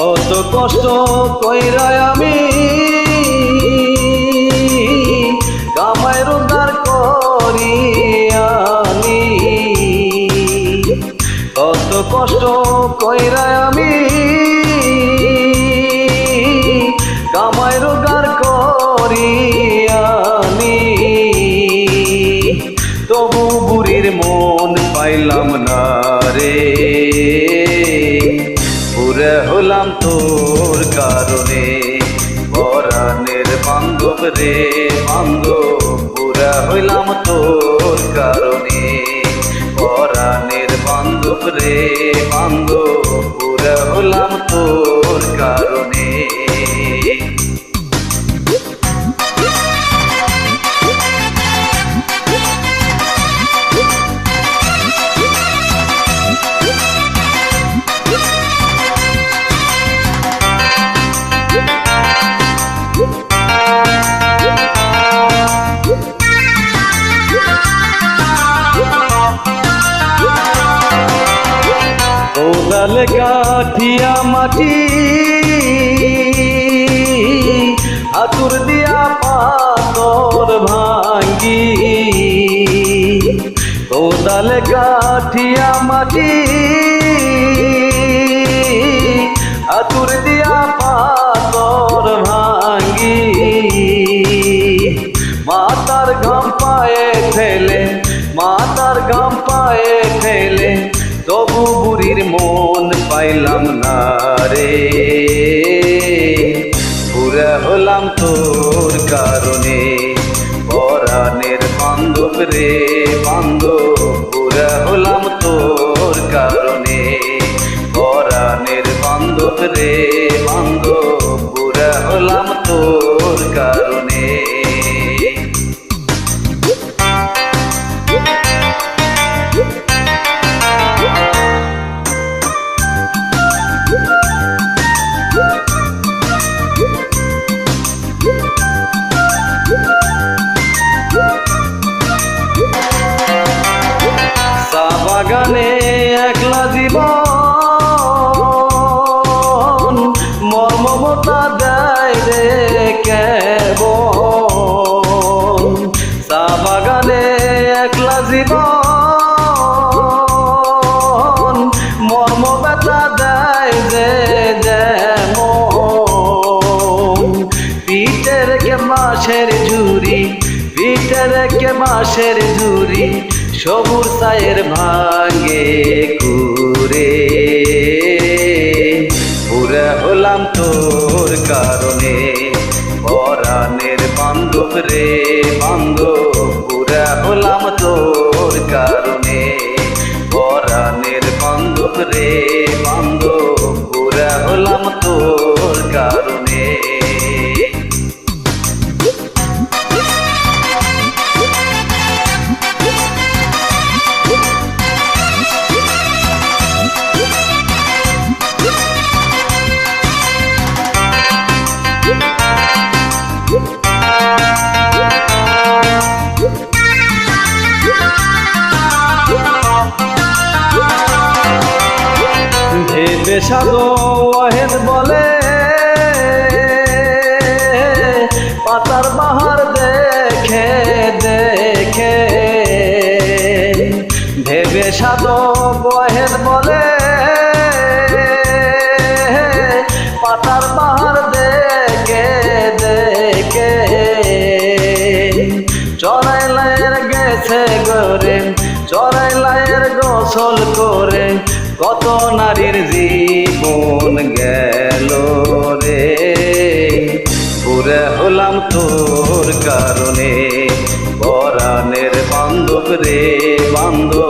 কত কষ্ট কইরা আমি কামায় রোজগার করি কত কষ্ট কইরা আমি তোর কারণে পরাণের বান্ধব রে বান্ধব পুরা হইলাম তোর কারণে। পরাণের বান্ধব রে কোদাল কাঠিয়া মাটি হাতুর দিয়া পাতর ভাঙ্গি কোদাল কাঠিয়া মাটি হাতুর দিয়া পাতর বান্ধব মর্মমতা দেয় রে কেবন চা বাগানে একলা জীবন। মর্ম ব্যথা দেয় যে যেমন। পিঠের কে মাসের ঝুরি পিঠের কে মাসের ঝুরি সবুর সায়ের ভাঙে কুরে। পুরা হলাম তোর কারণে। পরাণের বান্ধব রে, বান্ধব পুরা হলাম তোর কারণে। পরাণের বান্ধব রে। ওয়াহেদ বলে, পাতার বাহার দেখে দেখে। ভেবে সাদো ওয়াহেদ বলে, পাতার বাহার দেখে দেখে। চড়াই লাইয়ের গেছে গরে চড়াই লাইয়ের গোসল করে কত নারীর জীবন গেল রে? পুরে হলাম তোর কারণে পরাণের বান্ধব রে বান্ধব